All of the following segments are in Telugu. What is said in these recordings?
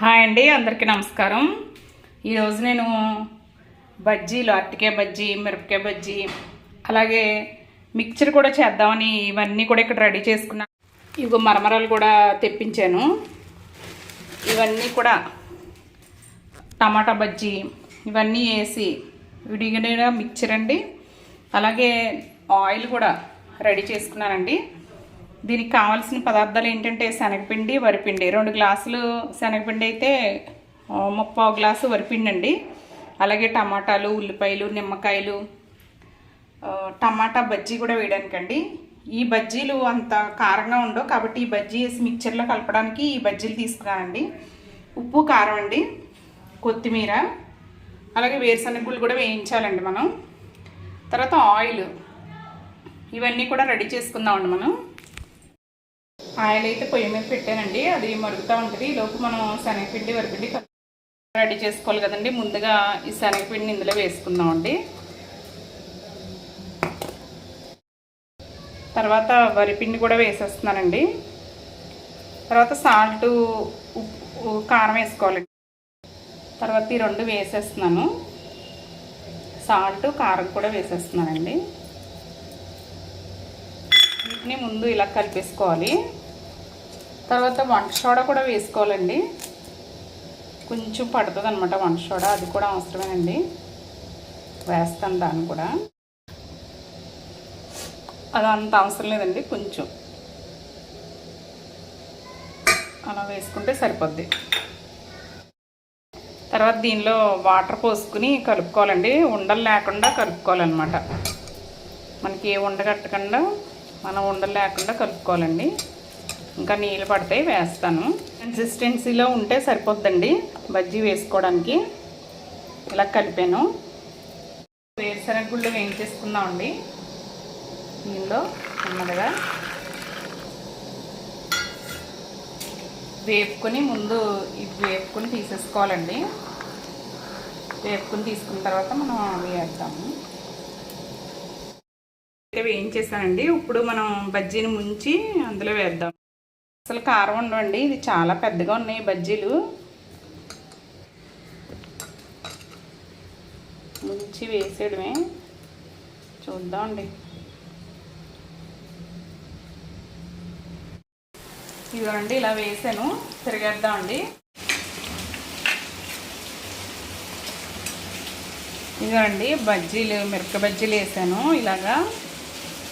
హాయ్ అండి అందరికీ నమస్కారం. ఈరోజు నేను బజ్జీలు అరటికాయ బజ్జీ మిరపకాయ బజ్జీ అలాగే మిక్చర్ కూడా చేద్దామని ఇవన్నీ కూడా ఇక్కడ రెడీ చేసుకున్నాను. ఇవి మరమరాలు కూడా తెప్పించాను. ఇవన్నీ కూడా టమాటా బజ్జీ ఇవన్నీ వేసి విడిగిన మిక్చర్ అండి. అలాగే ఆయిల్ కూడా రెడీ చేసుకున్నానండి. దీనికి కావాల్సిన పదార్థాలు ఏంటంటే శనగపిండి వరిపిండి. రెండు గ్లాసులు శనగపిండి అయితే ఆ, ముప్పావు గ్లాసు వరిపిండి అండి. అలాగే టమాటాలు ఉల్లిపాయలు నిమ్మకాయలు టమాటా బజ్జీ కూడా వేయడానికండి. ఈ బజ్జీలు అంత కారంగా ఉండవు కాబట్టి ఈ బజ్జీ వేసి మిక్చర్లో కలపడానికి ఈ బజ్జీలు తీసుకున్నానండి ఉప్పు కారం అండి. కొత్తిమీర. అలాగే వేరుశనగ గుళ్ళు కూడా వేయించాలండి మనం. తర్వాత ఆయిల్. ఇవన్నీ కూడా రెడీ చేసుకుందామండి మనం. ఆయిల్ అయితే పొయ్యి మీద పెట్టానండి. అది మరుగుతూ ఉంటుంది. ఈ లోపు మనం శనగపిండి వరిపిండి రెడీ చేసుకోవాలి కదండి. ముందుగా ఈ శనగపిండిని ఇందులో వేసుకుందామండి. తర్వాత వరిపిండి కూడా వేసేస్తున్నానండి. తర్వాత సాల్ట్ ఉప్పు కారం వేసుకోవాలి. తర్వాత ఈ రెండు వేసేస్తున్నాను. సాల్ట్ కారం కూడా వేసేస్తున్నానండి. వీటిని ముందు ఇలా కలిపేసుకోవాలి. తర్వాత వంట సోడా కూడా వేసుకోవాలండి. కొంచెం పడుతుంది అనమాట వంట సోడా అది కూడా అవసరమేనండి. వేస్తాను దాన్ని కూడా. అది అంత అవసరం లేదండి కొంచెం. అలా వేసుకుంటే సరిపోద్ది. తర్వాత దీనిలో వాటర్ పోసుకుని కలుపుకోవాలండి. ఉండలు లేకుండా కలుపుకోవాలన్నమాట. మనకి ఏ ఉండ కట్టకుండా మనం ఉండలు లేకుండా కలుపుకోవాలండి. ఇంకా నీళ్ళు పడితే వేస్తాను. కన్సిస్టెన్సీలో ఉంటే సరిపోద్దండి బజ్జీ వేసుకోవడానికి. ఇలా కలిపాను. వేరుశనగ గుళ్ళు వేయించేసుకుందామండి దీనిలో నెమ్మదిగా వేపుకొని ముందు ఇది వేపుకొని తీసేసుకోవాలండి. వేపుకొని తీసుకున్న తర్వాత మనం అవి వేద్దాము. అయితే వేయించేసానండి. ఇప్పుడు మనం బజ్జీని ముంచి అందులో వేద్దాం. అసలు కారం ఉండవండి ఇది చాలా పెద్దగా ఉన్నాయి బజ్జీలు. ముంచి వేసేయడమే. చూద్దామండి. ఇదిగోండి ఇలా వేసాను. తిరిగేద్దామండి. ఇదిగోండి బజ్జీలు మిరప బజ్జీలు వేసాను. ఇలాగా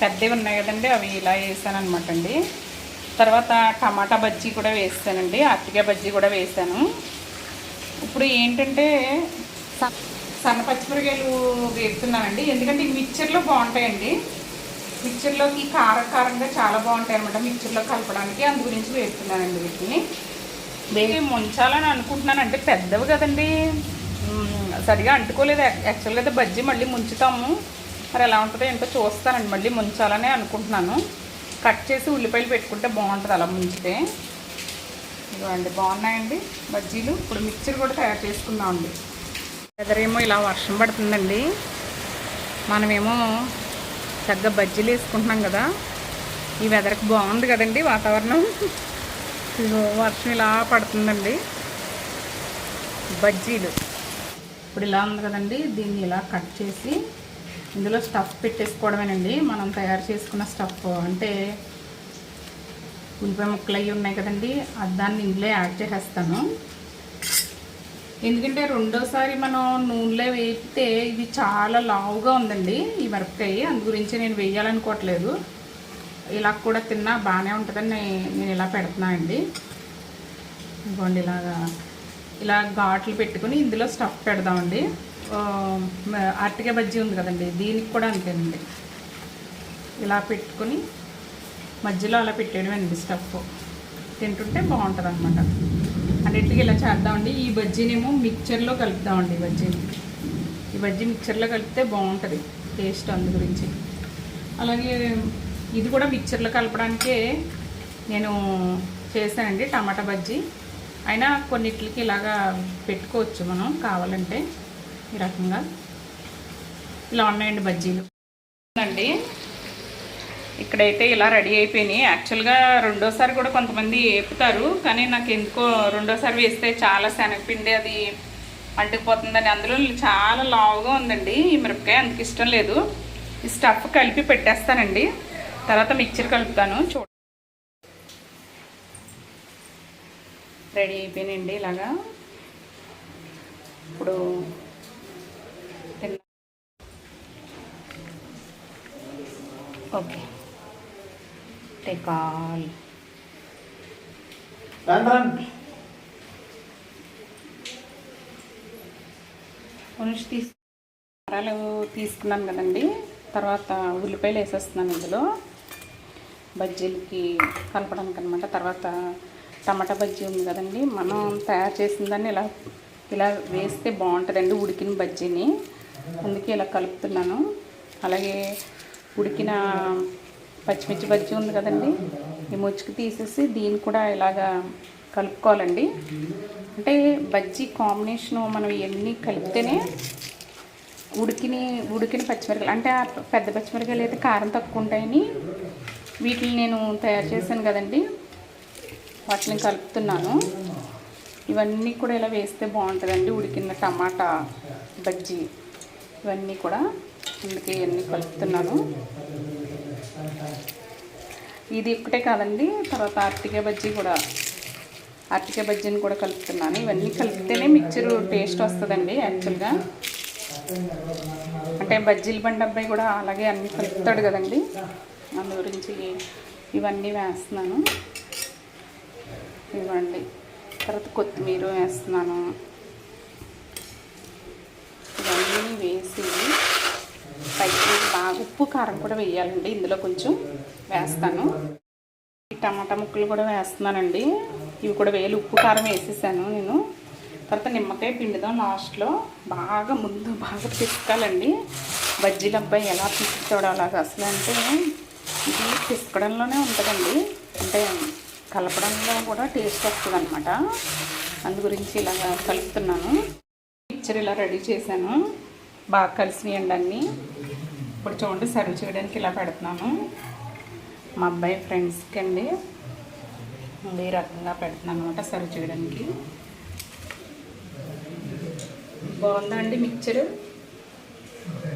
పెద్దవి ఉన్నాయి కదండి అవి ఇలా వేసాను అనమాట అండి. తర్వాత టమాటా బజ్జీ కూడా వేస్తానండి అరటికాయ బజ్జీ కూడా వేసాను ఇప్పుడు ఏంటంటే సన్న పచ్చిమిరకాయలు వేస్తున్నానండి. ఎందుకంటే ఈ మిక్చర్లో బాగుంటాయండి. మిక్చర్లోకి కారం కారంగా చాలా బాగుంటాయి అనమాట మిక్చర్లో కలపడానికి. అందు గురించి వేస్తున్నానండి వీటిని. వేసి ముంచాలని అనుకుంటున్నాను అంటే పెద్దవి కదండి. సరిగా అంటుకోలేదు. యాక్చువల్గా అయితే బజ్జీ మళ్ళీ ముంచుతాము. మరి ఎలా ఉంటుందో ఏంటో చూస్తానండి. మళ్ళీ ముంచాలని అనుకుంటున్నాను. కట్ చేసి ఉల్లిపాయలు పెట్టుకుంటే బాగుంటుంది అలా ముంచితే. ఇవ్వండి బాగున్నాయండి బజ్జీలు. ఇప్పుడు మిక్చర్ కూడా తయారు చేసుకుందామండి. ఎదరేమో ఇలా వర్షం పడుతుందండి. మనమేమో చక్కగా బజ్జీలు వేసుకుంటున్నాం కదా. ఈ వెదర్కి బాగుంది కదండి వాతావరణం. ఇదిగో వర్షం ఇలా పడుతుందండి. బజ్జీలు. ఇప్పుడు ఇలా ఉంది కదండి దీన్ని ఇలా కట్ చేసి ఇందులో స్టఫ్ పెట్టేసుకోవడమేనండి. మనం తయారు చేసుకున్న స్టఫ్ అంటే ఉల్లిపాయ ముక్కలు అవి ఉన్నాయి కదండి. దాన్ని ఇందులో యాడ్ చేసేస్తాను. ఎందుకంటే రెండోసారి మనం నూనెలో వేపితే ఇది చాలా లావుగా ఉందండి ఈ మిరపకాయ అందు గురించి నేను వేయాలనుకోవట్లేదు. ఇలా కూడా తిన్నా బాగానే ఉంటుందని నేను ఇలా పెడుతున్నానండి. ఇదిగోండి ఇలాగా ఇలా ఘాట్లు పెట్టుకుని ఇందులో స్టఫ్ పెడదామండి. అరటికాయ బజ్జీ ఉంది కదండి దీనికి కూడా అంతేనండి. ఇలా పెట్టుకొని మధ్యలో అలా పెట్టేయడమండి స్టఫ్ తింటుంటే బాగుంటుంది అనమాట అన్నిటికీ ఇలా చేద్దామండి ఈ బజ్జీనేమో మిక్చర్లో కలుపుదామండి ఈ బజ్జీని. ఈ బజ్జీ మిక్చర్లో కలిపితే బాగుంటుంది టేస్ట్ అందు గురించి. అలాగే ఇది కూడా మిక్చర్లో కలపడానికే నేను చేశానండి టమాటా బజ్జీ. అయినా కొన్నిట్లకి ఇలాగా పెట్టుకోవచ్చు మనం కావాలంటే. ఈ రకంగా. ఇలా ఉన్నాయండి బజ్జీలు. అండి. ఇక్కడైతే ఇలా రెడీ అయిపోయినాయి. యాక్చువల్గా రెండోసారి కూడా కొంతమంది వేపుతారు కానీ నాకు ఎందుకో రెండోసారి వేస్తే చాలా శనగపిండి అది అంటుకుపోతుందని. అందులో చాలా లావుగా ఉందండి ఈ మిరపకాయ అందుకు ఇష్టం లేదు. ఈ స్టఫ్ కలిపి పెట్టేస్తానండి. తర్వాత మిక్చర్ కలుపుతాను. చూ రెడీ అయిపోయినండి ఇలాగా ఇప్పుడు తిన్నా ఓకే టేక్ ఆల్ మనిషి తీసు కారాలు తీసుకున్నాను కదండి. తర్వాత ఉల్లిపాయలు వేసేస్తున్నాను ఇందులో. బజ్జీలకి కలపడానికి అనమాట తర్వాత టమాటా బజ్జీ ఉంది కదండి. మనం తయారు చేసిన దాన్ని ఇలా ఇలా వేస్తే బాగుంటుందండి ఉడికిన బజ్జీని. అందుకే ఇలా కలుపుతున్నాను. అలాగే ఉడికిన పచ్చిమిర్చి బజ్జీ ఉంది కదండి. ఈ ముచ్చుకు తీసేసి దీన్ని కూడా ఇలాగా కలుపుకోవాలండి. అంటే బజ్జీ కాంబినేషను మనం ఇవన్నీ కలిపితేనే ఉడికిని ఉడికిన పచ్చిమిరకాయలు అంటే ఆ పెద్ద పచ్చిమిరకాయలు అయితే కారం తక్కువ ఉంటాయని వీటిని నేను తయారు చేశాను కదండి. వాటిని కలుపుతున్నాను. ఇవన్నీ కూడా ఇలా వేస్తే బాగుంటుందండి ఉడికిన టమాటా బజ్జీ. ఇవన్నీ కూడా అందుకే ఇవన్నీ కలుపుతున్నాను. ఇది ఒక్కటే కాదండి తర్వాత అరటికాయ బజ్జీ కూడా. అరటికాయ బజ్జీని కూడా కలుపుతున్నాను. ఇవన్నీ కలిపితేనే మిక్చర్ టేస్ట్ వస్తుందండి యాక్చువల్గా. అంటే బజ్జీల బండి అబ్బాయి కూడా అలాగే అన్నీ కలుపుతాడు కదండి. అందు గురించి ఇవన్నీ వేస్తున్నాను. ఇవ్వండి. తర్వాత కొత్తిమీర వేస్తున్నాను ఇవన్నీ వేసి పైకి బాగా ఉప్పు కారం కూడా వేయాలండి. ఇందులో కొంచెం వేస్తాను. ఈ టమాటా ముక్కలు కూడా వేస్తున్నానండి. ఇవి కూడా వేలు ఉప్పు కారం వేసేసాను నేను. తర్వాత నిమ్మకాయ పిండిదాం లాస్ట్లో బాగా ముందు బాగా పిసుకాలండి. బజ్జీల అబ్బాయి ఎలా పిసుకుతాడో అలాగా అసలు అంటే ఇది పిసుకడంలోనే ఉంటుందండి. అంటే కలపడంలో కూడా టేస్ట్ వస్తుంది అనమాట అందు గురించి ఇలాగా కలుపుతున్నాను. పిక్చర్ ఇలా రెడీ చేశాను. బాగా కలిసినాయండి అన్నీ. ఇప్పుడు చూడండి సర్వ్ చేయడానికి ఇలా పెడుతున్నాను. మా అబ్బాయి ఫ్రెండ్స్కి అండి ఈ రకంగా పెడుతున్నాను అనమాట సర్వ్ చేయడానికి. బాగుందా అండి మిక్చర్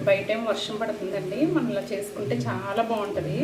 బయట ఏం వర్షం పడుతుందండి మనం ఇలా చేసుకుంటే చాలా బాగుంటుంది.